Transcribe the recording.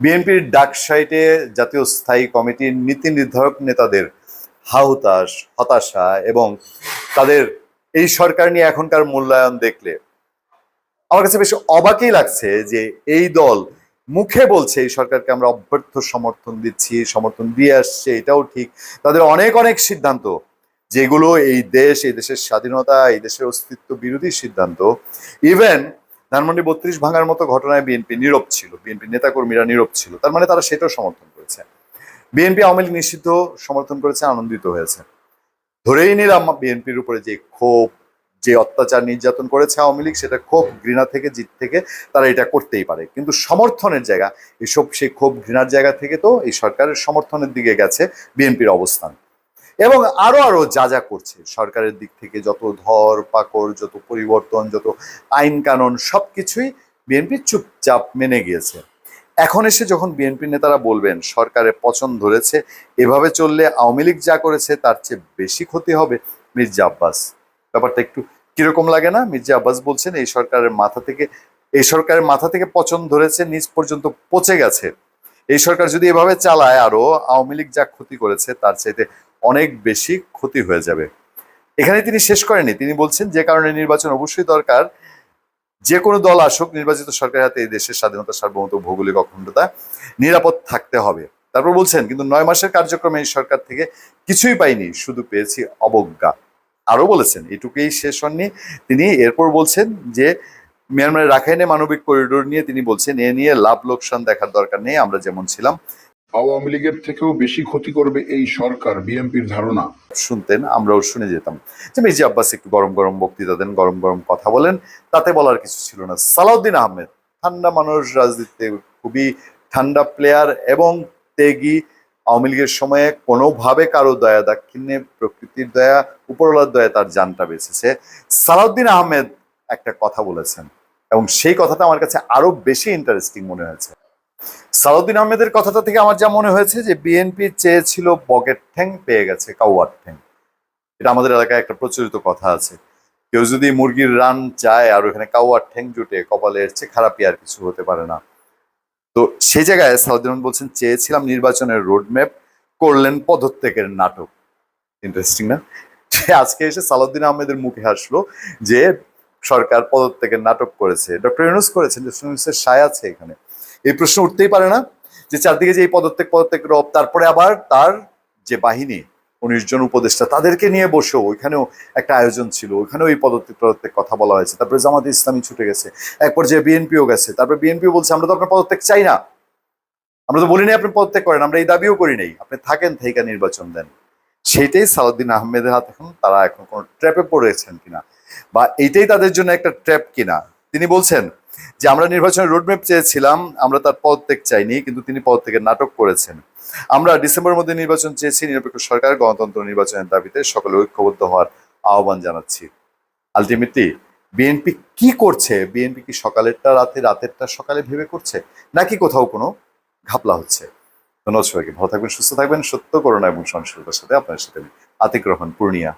বিএনপির ডাক সাইটে জাতীয় স্থায়ী কমিটির নীতি নির্ধারক নেতাদের হাহুতাশ, হতাশা এবং তাদের এই সরকার নিয়ে এখনকার মূল্যায়ন দেখলে আমার কাছে বেশ অবাকই লাগছে যে এই দল মুখে বলছে এই সরকারকে আমরা অব্যর্থ সমর্থন দিচ্ছি, সমর্থন দিয়ে আসছে, এটাও ঠিক। তাদের অনেক অনেক সিদ্ধান্ত, যেগুলো এই দেশ, এই দেশের স্বাধীনতা, এই দেশের অস্তিত্ব বিরোধী সিদ্ধান্ত ইভেন ধানমন্ডি বত্রিশ ভাঙার মতো ঘটনায় বিএনপি নীরব ছিল, বিএনপি নেতাকর্মীরা নীরব ছিল, তার মানে তারা সেটাও সমর্থন করেছে। বিএনপি আওয়ামী লীগ নিষিদ্ধ সমর্থন করেছে, আনন্দিত হয়েছে। ধরেই নিলাম বিএনপির উপরে যে ক্ষোভ, যে অত্যাচার নির্যাতন করেছে আওয়ামী লীগ, সেটা ক্ষোভ ঘৃণা থেকে জিত থেকে তারা এটা করতেই পারে। কিন্তু সমর্থনের জায়গা, এসব সেই ক্ষোভ ঘৃণার জায়গা থেকে তো এই সরকারের সমর্থনের দিকে গেছে বিএনপির অবস্থান। এবং আরও আরও যা যা করছে। সরকারের দিক থেকে যত ধর, পাকড়, যত পরিবর্তন, যত আইন কানুন, সবকিছুই বিএনপি চুপচাপ মেনে গিয়েছে। এখন এসে যখন বিএনপি নেতারা বলবেন সরকারের পছন্দ ধরেছে, এভাবে চললে আওয়ামী লীগ যা করেছে তার চেয়ে বেশি ক্ষতি হবে মির্জা আব্বাস। ব্যাপারটা একটু কীরকম লাগে না? মির্জা আব্বাস বলছেন, এই সরকারের মাথা থেকে, এই সরকারের মাথা থেকে পছন্দ ধরেছে নিজ পর্যন্ত পচে গেছে। এই সরকার যদি এভাবে চালায় আরও, আওয়ামী লীগ যা ক্ষতি করেছে তার চাইতে অনেক বেশি ক্ষতি হয়ে যাবে। এখানে তিনি শেষ করেনি তিনি বলছেন, যে কারণে নির্বাচন অবশ্যই দরকার, যে কোনো দল আসুক, নির্বাচিত সরকারের হাতে এই দেশের স্বাধীনতা, সার্বভৌমত্ব, ভৌগোলিক অখণ্ডতা নিরাপদ থাকতে হবে। তারপর বলছেন, কিন্তু নয় মাসের কার্যক্রমে এই সরকার থেকে কিছুই পাইনি, শুধু পেয়েছি অবজ্ঞা। আরও বলেছেন, এটুকুই শেষ হননি। তিনি এরপর বলছেন, যে মিয়ানমারের রাখাইনে মানবিক করিডোর নিয়ে তিনি বলছেন, এ নিয়ে লাভ লোকসান দেখার দরকার নেই, আমরা যেমন ছিলাম আওয়ামী লীগের থেকেও বেশি ক্ষতি করবে এই সরকার, বিএনপির ধারণা। শুনতেন, আমরাও শুনে যেতাম। যে মির্জা আব্বাস একটু গরম গরম বক্তৃতা দেন, গরম গরম কথা বলেন, তাতে বলার কিছু ছিল না। সালাউদ্দিন আহমেদ, ঠান্ডা মানুষ রাজনীতিতে খুবই ঠান্ডা প্লেয়ার এবং তেগি আওয়ামী লীগের সময়ে কোনোভাবে কারও দয়া দাক্ষিণ্যে, প্রকৃতির দয়া, উপরওয়ালার দয়া তার জানটা বেঁচেছে। সালাউদ্দিন আহমেদ একটা কথা বলেছেন এবং সেই কথাটা আমার কাছে আরও বেশি ইন্টারেস্টিং মনে হয়েছে। সালাউদ্দিন আহমেদের কথাটা থেকে আমার যা মনে হয়েছে যে বিএনপি চেয়েছিল বকেট ঠ্যাং পেয়ে গেছে কাউয়ার ঠ্যাং। এটা আমাদের এলাকায় একটা প্রচলিত কথা আছে। কেউ যদি মুরগির রান চায় আর ওখানে কাউয়ার ঠ্যাং জুটে, কপালে চেয়ে খারাপই আর কিছু হতে পারে না। তো সেই জায়গায় সালাউদ্দিন আহমেদ বলছেন, চেয়েছিলাম নির্বাচনের রোডম্যাপ করলেন পদত্যাগের নাটক। ইন্টারেস্টিং না? সে আজকে এসে সালাউদ্দিন আহমেদের মুখে আসলো যে সরকার পদত্যাগের নাটক করেছে। ডক্টর ইউনুস করেছেন ডক্টর ইউনুসের সায় আছে এখানে। এই প্রশ্ন উঠতেই পারে না যে চারদিকে যে এই পদত্যাগ পদত্যাগ রব, তারপরে আবার তার যে বাহিনী, উনিশ জন উপদেষ্টা, তাদেরকে নিয়ে বসেও ওইখানেও একটা আয়োজন ছিল, ওইখানেও এই পদত্যাগ পদত্যাগ কথা বলা হয়েছে। তারপরে জামাত ইসলামী ছুটে গেছে এক পর্যায়ে বিএনপিও গেছে, তারপরে বিএনপিও বলছে, আমরা তো আপনার পদত্যাগ চাই না। আমরা তো বলিনি আপনি পদত্যাগ করেন, আমরা এই দাবিও করি নাই। আপনি থাকেন থেকে নির্বাচন দেন। সেইটাই সালাউদ্দিন আহমেদের হাত এখন, তারা এখন কোনো ট্র্যাপে পড়েছেন কিনা? বা এইটাই তাদের জন্য একটা ট্র্যাপ কিনা? তিনি বলছেন যে আমরা নির্বাচনের রোডম্যাপ চেয়েছিলাম, আমরা তার পদত্যাগ চাইনি, কিন্তু তিনি পদত্যাগের নাটক করেছেন। আমরা ডিসেম্বরের মধ্যে নির্বাচন চেয়েছি, নিরপেক্ষ সরকার, গণতন্ত্র নির্বাচনের দাবিতে সকলে ঐক্যবদ্ধ হওয়ার আহ্বান জানাচ্ছি। আলটিমেটলি বিএনপি কি করছে? বিএনপি কি সকালেরটা, রাতে, রাতেরটা সকালে ভেবে করছে? নাকি কোথাও কোনো ঘাপলা হচ্ছে? ধন্যবাদ সবাইকে। ভালো থাকবেন, সুস্থ থাকবেন। সত্য করোনা এবং সহনশীলতার সাথে আপনার সাথে আমি আতিক পূর্ণিয়া।